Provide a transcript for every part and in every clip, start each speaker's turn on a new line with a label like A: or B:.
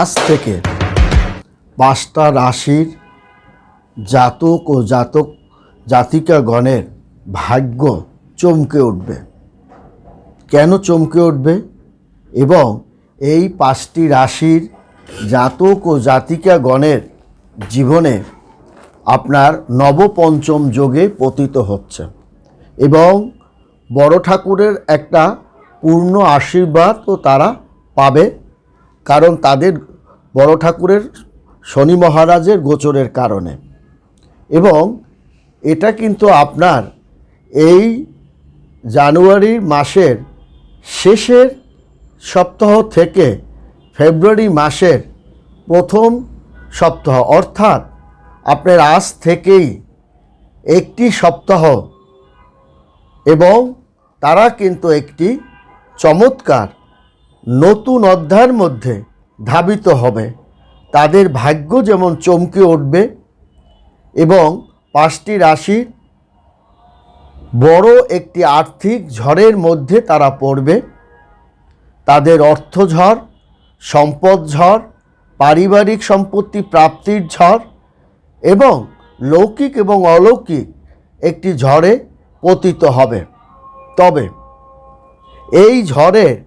A: আজ থেকে পাঁচটা রাশির জাতক ও জাতক জাতিকাগণের ভাগ্য চমকে উঠবে। কেন চমকে উঠবে? এবং এই পাঁচটি রাশির জাতক ও জাতিকাগণের জীবনে আপনার নবপঞ্চম যোগে পতিত হচ্ছে এবং বড় ঠাকুরের একটা পূর্ণ আশীর্বাদও তারা পাবে। কারণ তাদের বড় ঠাকুরের শনি মহারাজের গোচরের কারণে। এবং এটা কিন্তু আপনার এই জানুয়ারি মাসের শেষের সপ্তাহ থেকে ফেব্রুয়ারি মাসের প্রথম সপ্তাহ। অর্থাৎ আপনার আজ থেকেই একটি সপ্তাহ এবং তারা কিন্তু একটি চমৎকার নতুন অধ্যায়ের মধ্যে ধাবিত হবে। তাদের ভাগ্য যেমন চমকে উঠবে এবং পাঁচটি রাশির বড় একটি আর্থিক ঝড়ের মধ্যে তারা পড়বে। তাদের অর্থ ঝড়, সম্পদ ঝড়, পারিবারিক সম্পত্তি প্রাপ্তির ঝড় এবং লৌকিক এবং অলৌকিক একটি ঝড়ে পতিত হবে। তবে এই ঝড়ে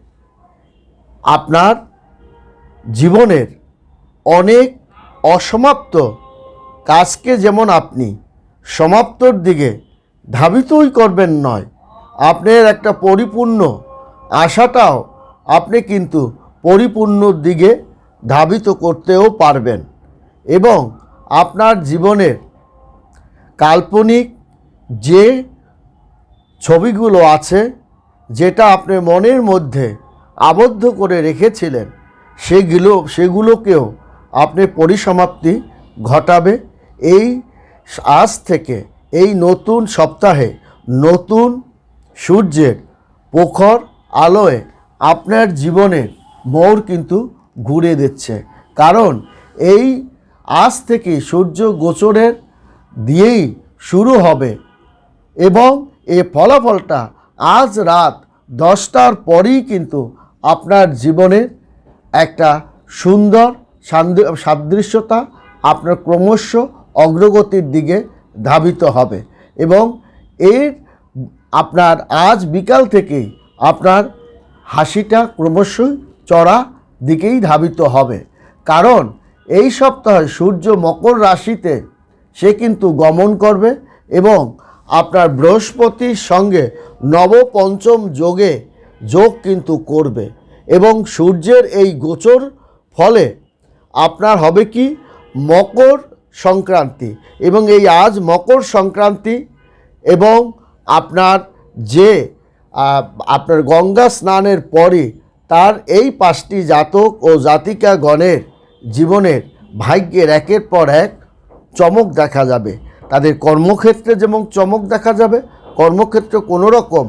A: আপনার জীবনের অনেক অসমাপ্ত কাজকে যেমন আপনি সমাপ্তর দিকে ধাবিতই করবেন নয়, আপনার একটা পরিপূর্ণ আশাটাও আপনি কিন্তু পরিপূর্ণর দিকে ধাবিত করতেও পারবেন এবং আপনার জীবনের কাল্পনিক যে ছবিগুলো আছে, যেটা আপনি মনের মধ্যে আবদ্ধ করে রেখেছিলেন, সেগুলো, সেগুলোকেও আপনি পরিসমাপ্তি ঘটাবে। এই আজ থেকে, এই নতুন সপ্তাহে নতুন সূর্যের প্রখর আলোয় আপনার জীবনের মোর কিন্তু ঘুরে দিচ্ছে। কারণ এই আজ থেকে সূর্য গোচরের দিয়েই শুরু হবে এবং এ ফলাফলটা আজ রাত দশটার পরেই কিন্তু আপনার জীবনের একটা সুন্দর সাদৃশ্যতা আপনার ক্রমশ অগ্রগতির দিকে ধাবিত হবে এবং এর আপনার আজ বিকাল থেকেই আপনার হাসিটা ক্রমশই চড়া দিকেই ধাবিত হবে। কারণ এই সপ্তাহে সূর্য মকর রাশিতে সে কিন্তু গমন করবে এবং আপনার বৃহস্পতির সঙ্গে নবপঞ্চম যোগে যোগ কিন্তু করবে। এবং সূর্যের এই গোচর ফলে আপনার হবে কি? মকর সংক্রান্তি। এবং এই আজ মকর সংক্রান্তি এবং আপনার যে আপনার গঙ্গা স্নানের পরে তার এই পাঁচটি জাতক ও জাতিকা গণের জীবনের ভাগ্যের একের পর এক চমক দেখা যাবে। তাদের কর্মক্ষেত্রে যেমন চমক দেখা যাবে, কর্মক্ষেত্রে কোনো রকম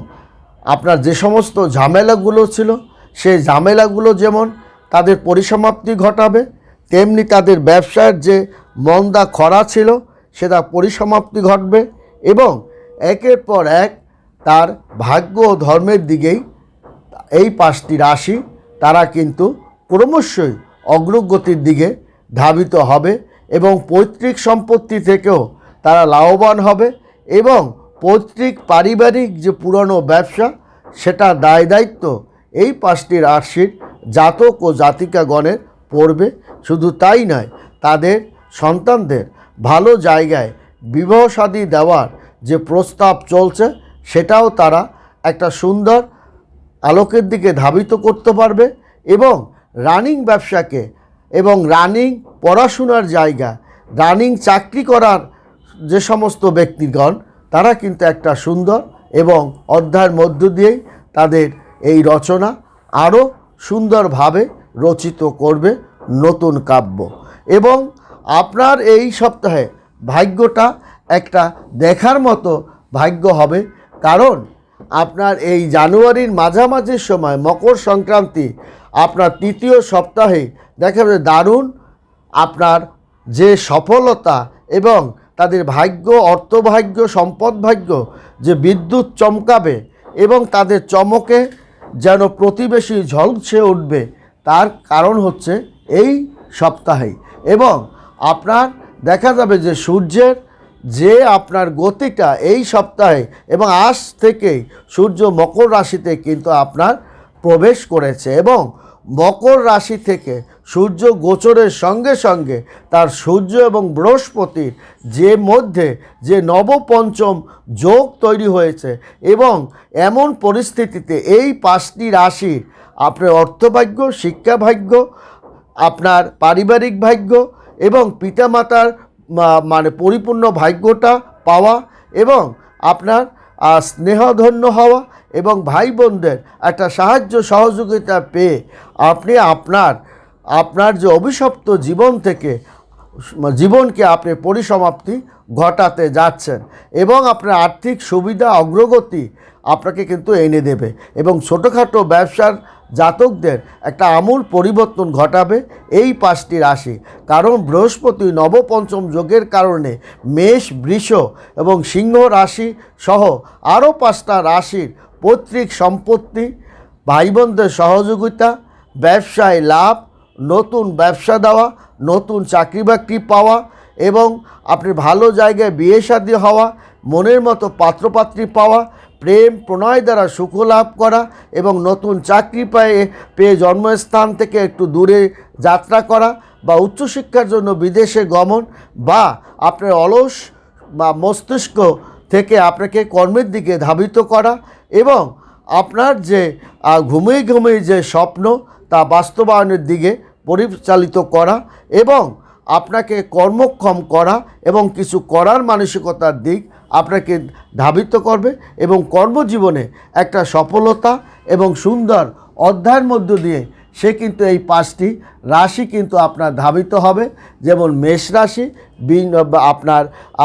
A: আপনার যে সমস্ত ঝামেলাগুলো ছিল, সেই ঝামেলাগুলো যেমন তাদের পরিসমাপ্তি ঘটাবে, তেমনি তাদের ব্যবসার যে মন্দা খরা ছিল, সেটা পরিসমাপ্তি ঘটবে এবং একের পর এক তার ভাগ্য ও ধর্মের দিকেই এই পাঁচটি রাশি তারা কিন্তু ক্রমশই অগ্রগতির দিকে ধাবিত হবে এবং পৈতৃক সম্পত্তি থেকেও তারা লাভবান হবে এবং পৈতৃক পারিবারিক যে পুরনো ব্যবসা, সেটা দায় দায়িত্ব এই পাঁচটি রাশির জাতক ও জাতিকাগণের পড়বে। শুধু তাই নয়, তাদের সন্তানদের ভালো জায়গায় বিবাহ শাদী দেওয়ার যে প্রস্তাব চলছে, সেটাও তারা একটা সুন্দর আলোকের দিকে ধাবিত করতে পারবে এবং রানিং ব্যবসাকে এবং রানিং পড়াশোনার জায়গা, রানিং চাকরি করার যে সমস্ত ব্যক্তিগণ তারা কিন্তু একটা সুন্দর এবং অধ্যায়ের মধ্য দিয়েই তাদের এই রচনা আরও সুন্দরভাবে রচিত করবে নতুন কাব্য। এবং আপনার এই সপ্তাহে ভাগ্যটা একটা দেখার মতো ভাগ্য হবে, কারণ আপনার এই জানুয়ারির মাঝামাঝি সময় মকর সংক্রান্তি আপনার তৃতীয় সপ্তাহে দেখা যাবে দারুণ আপনার যে সফলতা এবং তাদের ভাগ্য, অর্থভাগ্য সম্পদ ভাগ্য যে বিদ্যুৎ চমকাবে এবং তাদের চমকে যেন প্রতিবেশী ঝলসে উঠবে, তার কারণ হচ্ছে এই সপ্তাহেই। এবং আপনার দেখা যাবে যে সূর্যের যে আপনার গতিটা এই সপ্তাহে এবং আজ থেকেই সূর্য মকর রাশিতে কিন্তু আপনার প্রবেশ করেছে এবং মকর রাশি থেকে সূর্য গোচরের সঙ্গে সঙ্গে তার সূর্য এবং বৃহস্পতির যে মধ্যে যে নবপঞ্চম যোগ তৈরি হয়েছে এবং এমন পরিস্থিতিতে এই পাঁচটি রাশির আপনার অর্থভাগ্য, শিক্ষাভাগ্য, আপনার পারিবারিক ভাগ্য এবং পিতামাতার মানে পরিপূর্ণ ভাগ্যটা পাওয়া এবং আপনার আহ, স্নেহধন্য হওয়া এবং ভাই বোনদের একটা সাহায্য সহযোগিতা পেয়ে আপনি আপনার আপনার যে অভিশপ্ত জীবন থেকে জীবনকে আপনি পরিসমাপ্তি ঘটাতে যাচ্ছেন এবং আপনার আর্থিক সুবিধা অগ্রগতি আপনাকে কিন্তু এনে দেবে এবং ছোটোখাটো ব্যবসার জাতকদের একটা আমূল পরিবর্তন ঘটাবে এই পাঁচটি রাশি। কারণ বৃহস্পতি নবপঞ্চম যোগের কারণে মেষ, বৃষ এবং সিংহ রাশি সহ আরও পাঁচটা রাশির পৈতৃক সম্পত্তি ভাই বোনদের সহযোগিতা, ব্যবসায় লাভ, নতুন ব্যবসা দেওয়া, নতুন চাকরি বাকরি পাওয়া এবং আপনি ভালো জায়গায় বিয়ে শাদী হওয়া, মনের মতো পাত্রপাত্রী পাওয়া প্রেম প্রণয় দ্বারা সুখ লাভ করা এবং নতুন চাকরি পেয়ে পেয়ে জন্মস্থান থেকে একটু দূরে যাত্রা করা বা উচ্চশিক্ষার জন্য বিদেশে গমন বা আপনার অলস বা মস্তিষ্ক থেকে আপনাকে কর্মের দিকে ধাবিত করা এবং আপনার যে ঘুমিয়ে ঘুমিয়ে যে স্বপ্ন তা বাস্তবায়নের দিকে পরিচালিত করা এবং আপনাকে কর্মক্ষম করা এবং কিছু করার মানসিকতার দিক আপনাকে ধাবিত করবে এবং কর্মজীবনে একটা সফলতা এবং সুন্দর অধ্যায়ের মধ্য দিয়ে সে কিন্তু এই পাঁচটি রাশি কিন্তু আপনার ধাবিত হবে। যেমন মেষ রাশি আপনার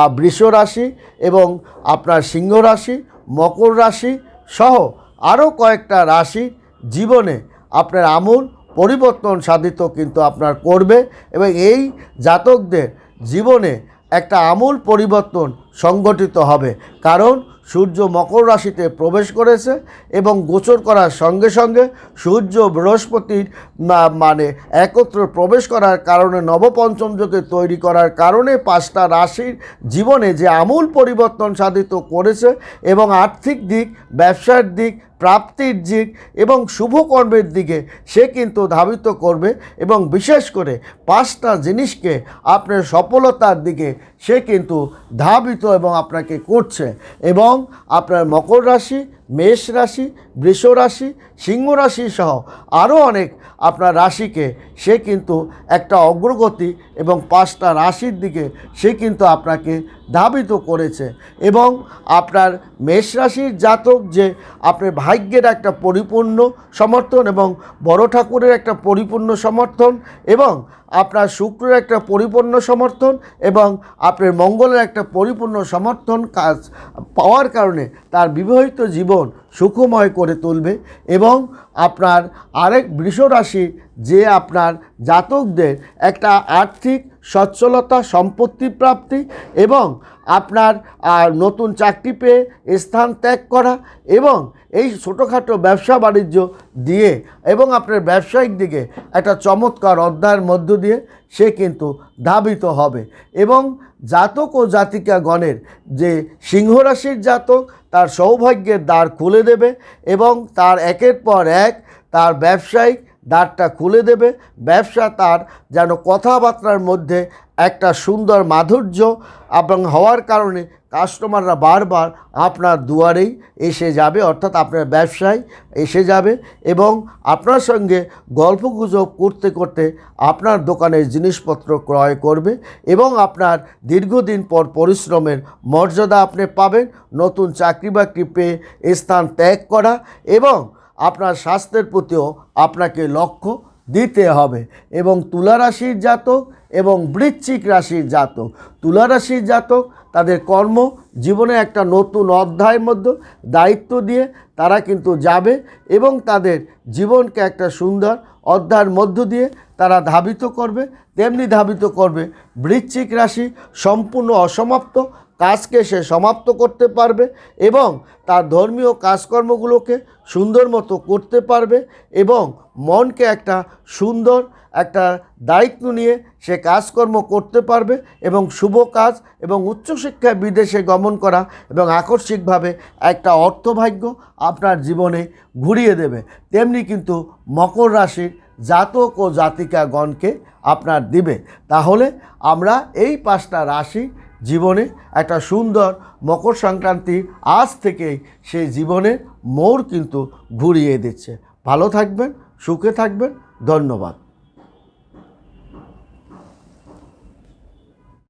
A: বৃষ রাশি এবং আপনার সিংহ রাশি, মকর রাশি সহ আরও কয়েকটা রাশি জীবনে আপনার আমূল পরিবর্তন সাধিত কিন্তু আপনার করবে এবং এই জাতকদের জীবনে একটা আমূল পরিবর্তন সংগঠিত হবে। কারণ সূর্য মকর রাশিতে প্রবেশ করেছে এবং গোচর করার সঙ্গে সঙ্গে সূর্য বৃহস্পতির মানে একত্র প্রবেশ করার কারণে নবপঞ্চম যুগে তৈরি করার কারণে পাঁচটা রাশির জীবনে যে আমূল পরিবর্তন সাধিত করেছে এবং আর্থিক দিক, ব্যবসার দিক প্রাপ্তির দিক এবং শুভকর্মের দিকে সে কিন্তু ধাবিত করবে এবং বিশেষ করে পাঁচটা জিনিসকে আপনার সফলতার দিকে সে কিন্তু ধাবিত এবং আপনাকে করছে। এবং আপনার মকর রাশি, মেষ রাশি, বৃষ রাশি, সিংহ রাশি সহ আরও অনেক আপনার রাশিকে সে কিন্তু একটা অগ্রগতি এবং পাঁচটা রাশির দিকে সে কিন্তু আপনাকে ধাবিত করেছে এবং আপনার মেষ রাশির জাতক যে আপনার ভাগ্যের একটা পরিপূর্ণ সমর্থন এবং বড় ঠাকুরের একটা পরিপূর্ণ সমর্থন এবং আপনার শুক্রের একটা পরিপূর্ণ সমর্থন এবং আপনার মঙ্গলের একটা পরিপূর্ণ সমর্থন কাজ পাওয়ার কারণে তার বিবাহিত জীবন সুখময় করে তুলবে এবং আপনার আরেক বৃষ রাশি যে আপনার জাতকদের একটা আর্থিক সচ্ছলতা, সম্পত্তি প্রাপ্তি এবং আপনার নতুন চাকরি পেয়ে স্থান ত্যাগ করা এবং এই ছোটোখাটো ব্যবসা বাণিজ্য দিয়ে এবং আপনার ব্যবসায়িক দিকে একটা চমৎকার অধ্যায়ের মধ্য দিয়ে সে কিন্তু ধাবিত হবে এবং জাতক ও জাতিকাগণের যে সিংহরাশির জাতক তার সৌভাগ্যের দ্বার খুলে দেবে এবং তার একের পর এক তার ব্যবসায়িক দ্বারটা খুলে দেবে। ব্যবসা তার যেন কথাবার্তার মধ্যে একটা সুন্দর মাধুর্য এবং হওয়ার কারণে কাস্টমাররা বারবার আপনার দুয়ারেই এসে যাবে, অর্থাৎ আপনার ব্যবসায় এসে যাবে এবং আপনার সঙ্গে গল্পগুজব করতে করতে আপনার দোকানের জিনিসপত্র ক্রয় করবে এবং আপনার দীর্ঘদিন পর পরিশ্রমের মর্যাদা আপনি পাবেন, নতুন চাকরি বাকরি পেয়ে স্থান ত্যাগ করা এবং আপনার স্বাস্থ্যের প্রতিও আপনাকে লক্ষ্য দিতে হবে এবং তুলা রাশির জাতক এবং বৃশ্চিক রাশির জাতক। তুলা রাশির জাতক, তাদের কর্ম জীবনে একটা নতুন অধ্যায়ের মধ্যে দায়িত্ব দিয়ে তারা কিন্তু যাবে এবং তাদের জীবনকে একটা সুন্দর অধ্যায়ের মধ্য দিয়ে তারা ধাবিত করবে। তেমনি ধাবিত করবে বৃশ্চিক রাশি সম্পূর্ণ অসমাপ্ত কাজকে সে সমাপ্ত করতে পারবে এবং তার ধর্মীয় কাজকর্মগুলোকে সুন্দর মতো করতে পারবে এবং মনকে একটা সুন্দর, একটা দায়িত্ব নিয়ে সে কাজকর্ম করতে পারবে এবং শুভ কাজ এবং উচ্চশিক্ষায় বিদেশে গমন করা এবং আকস্মিকভাবে একটা অর্থভাগ্য আপনার জীবনে ঘুরিয়ে দেবে। তেমনি কিন্তু মকর রাশির জাতক ও জাতিকাগণকে আপনার দিবে। তাহলে আমরা এই পাঁচটা রাশি জীবনে একটা সুন্দর মকর সংক্রান্তি আজ থেকেই সে জীবনে মোর কিন্তু ঘুরিয়ে দিচ্ছে। ভালো থাকবেন, সুখে থাকবেন, ধন্যবাদ।